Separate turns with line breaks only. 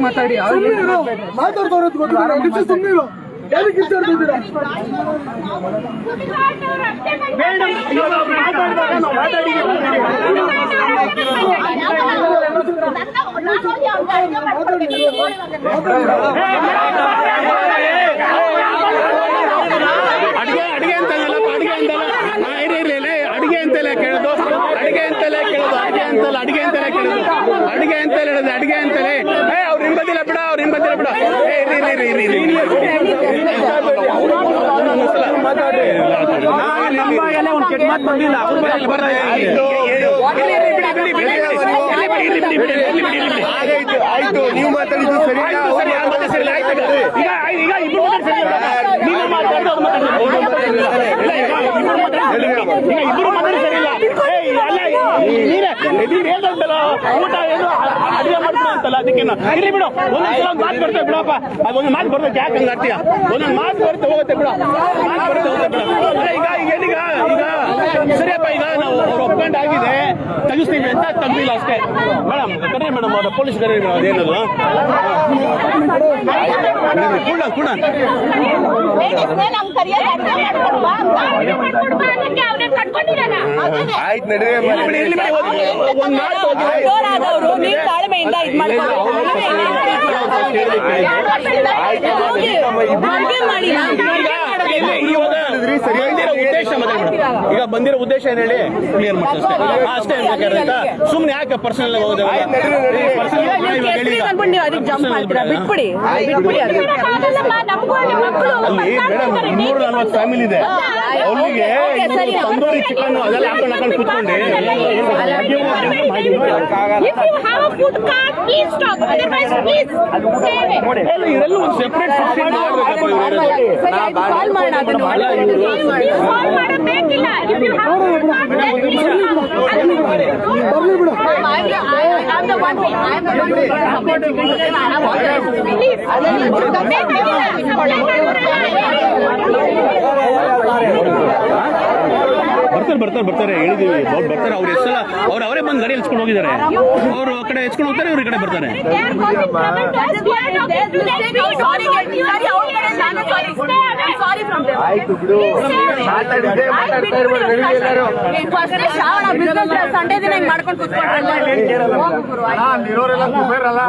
ಮಾತಾಡಿ
ಮಾತಾಡ್ತಾವ್ರದ್ದು ಗೊತ್ತಿಲ್ಲ ಸುಮ್ಮನೆ ಏನಕ್ಕೆ ಇರ್ತೀರಾ
ಅಡಿಗೆ ಅಡಿಗೆ ಅಂತಲ್ಲ ಅಡಿಗೆ ಅಂತಲ್ಲ. ಹಾ, ಇರಿ ಇರಿ ಇರಿ ಅಡಿಗೆ ಅಂತಲೇ ಕೇಳೋದು. ಅಡಿಗೆ ಅಂತಲೇ ಕೇಳೋದು ಅಡಿಗೆ ಅಂತಲ್ಲ ಅಡಿಗೆ ಅಂತಲೇ ಕೇಳೋದು. ಅಡಿಗೆ ಅಂತಲೇ ಹೇಳೋದು ಅಡಿಗೆ ಅಂತಲೇ. ಏ ಅವ್ರು ಹಿಂಬದಿಲ್ಲ ಬಿಡ ಅವ್ರು ಹಿಂಬದಿಲ್ಲ ಬಿಡ. ಏ ಇರಿ ಇರಿ ಇರಿ ಇರಿ ಇರಿ.
ಆಯ್ತು ಆಯ್ತು. ನೀವು ಮಾತಾಡಿದ್ದು ಸರಿ.
ಈಗ ಈಗ ಇಬ್ರು ಮಾತಾಡ್ತಾರೆ ನೀನು ಮಾತಾಡ್ದು ಅವ್ರು ಮಾತಾಡ್ತಾರೆ ಇಲ್ಲ, ಈಗ ಇಬ್ರು ಮಾತಾಡಿ ಸರಿ ಇಲ್ಲ. ಏ, ಅಲ್ಲ ನೀನೇ ನೀನ್ ಹೇಳ್ದಲ್ಲ ಊಟ ಏನು ಅಡಿಗೆ ಮಾಡ್ತೀನಿ ಅಂತಲ್ಲ ಅದಕ್ಕೆ ಇರ್ಲಿ ಬಿಡು ಒಂದೊಂದ್ಸಲ ಒಂದು ಮಾತು ಬರ್ತೇವೆ ಬಿಡಪ್ಪ. ಅದೊಂದು ಮಾತು ಬರ್ತದೆ ಯಾಕೆ ಹಂಗ ಆಡ್ತೀಯ ಒಂದೊಂದು ಮಾತು ಬರುತ್ತೆ ಹೋಗುತ್ತೆ ಬಿಡು. ಮಾತು ಬರುತ್ತೆ ಹೋಗುತ್ತೆ ಬಿಡು. ಈಗ ಈಗ ಏನೀಗ ಈಗ ಸರಿಯಪ್ಪ ಈಗ ನಾವು ಅವ್ರು ಒಪ್ಕೊಂಡು ಆಗಿದೆ ತೆಗಿಸ್ತೀವಿ ಅಂತ ತೆಗ್ದಿಲ್ಲ ಅಷ್ಟೇ. ಮೇಡಮ್ ಕರೀರಿ ಮೇಡಮ್ ಅವ್ರ ಪೊಲೀಸ್ ಕರೀರಿ ಮೇಡಮ್ ಅದೇನಲ್ಲ ಕೂಡ ಕೂಡ.
ಆಯ್ತು
ನಡೀರಿ ನೀವು ತಾಳ್ಮೆಯಿಂದ ಇದ್ ಮಾಡ್ಕೊಂಡು
ಬಂದಿರೋ ಉದ್ದೇಶ ಮಾತಾಡಿ ಮೇಡಮ್. ಈಗ ಬಂದಿರೋ ಉದ್ದೇಶ ಏನ್ ಹೇಳಿ? ಕ್ಲಿಯರ್ ಮಾಡಿ ಅಷ್ಟೇ ಸುಮ್ಮನೆ ಯಾಕೆ ಪರ್ಸನಲ್ ಹೋಗೋದು?
ಮಾಡ್ತೀರಾ?
ಅಲ್ಲಿ ಮೇಡಮ್ ನಲ್ವತ್ತು ಫ್ಯಾಮಿಲಿ ಇದೆ. ಅವರಿಗೆ. ತಂದೂರಿ ಚಿಕನ್ ಅದೆಲ್ಲ ಹಾಕೊಂಡು ಹಾಕೊಂಡು ಕೂತ್ಕೊಂಡು ಇದೆಲ್ಲ ಒಂದು ಸೆಪರೇಟ್
ಕಾಲ್ ಮಾಡೋಣ. ಅದನ್ನು I'm the one who- I'm the one who support the people. I want to-
ಬರ್ತಾರೆ ಬರ್ತಾರೆ ಬರ್ತಾರೆ ಹೇಳಿದೀವಿ ಅವ್ರು ಬರ್ತಾರೆ ಅವ್ರು ಎಷ್ಟು ಸಲ ಅವ್ರು ಅವರೇ ಬಂದು ಗಾಡಿ ಹಚ್ಕೊಂಡು ಹೋಗಿದ್ದಾರೆ ಅವರು ಆ ಕಡೆ ಹಚ್ಕೊಂಡು ಹೋಗ್ತಾರೆ ಇವ್ರ ಈ ಕಡೆ ಬರ್ತಾರೆ
Sorry from them.
ಆಯ್ತು ಬಿಡು. ಮಾತಾಡಿದ್ದೆ ಮಾತಾಡ್ತಾ ಎಲ್ಲರೂ
ಫಸ್ಟ್ ಶ್ರಾವಣ ಬಿಸ್ನೆಸ್ ಸಂಡೇ ದಿನ ಹಿಂಗ್ ಮಾಡ್ಕೊಂಡು ಕೂತ್ಕೊಂಡ್ರಲ್ಲ.
ಅಲ್ಲಿರೋರೆಲ್ಲ ಕುಬೇರಲ್ಲ.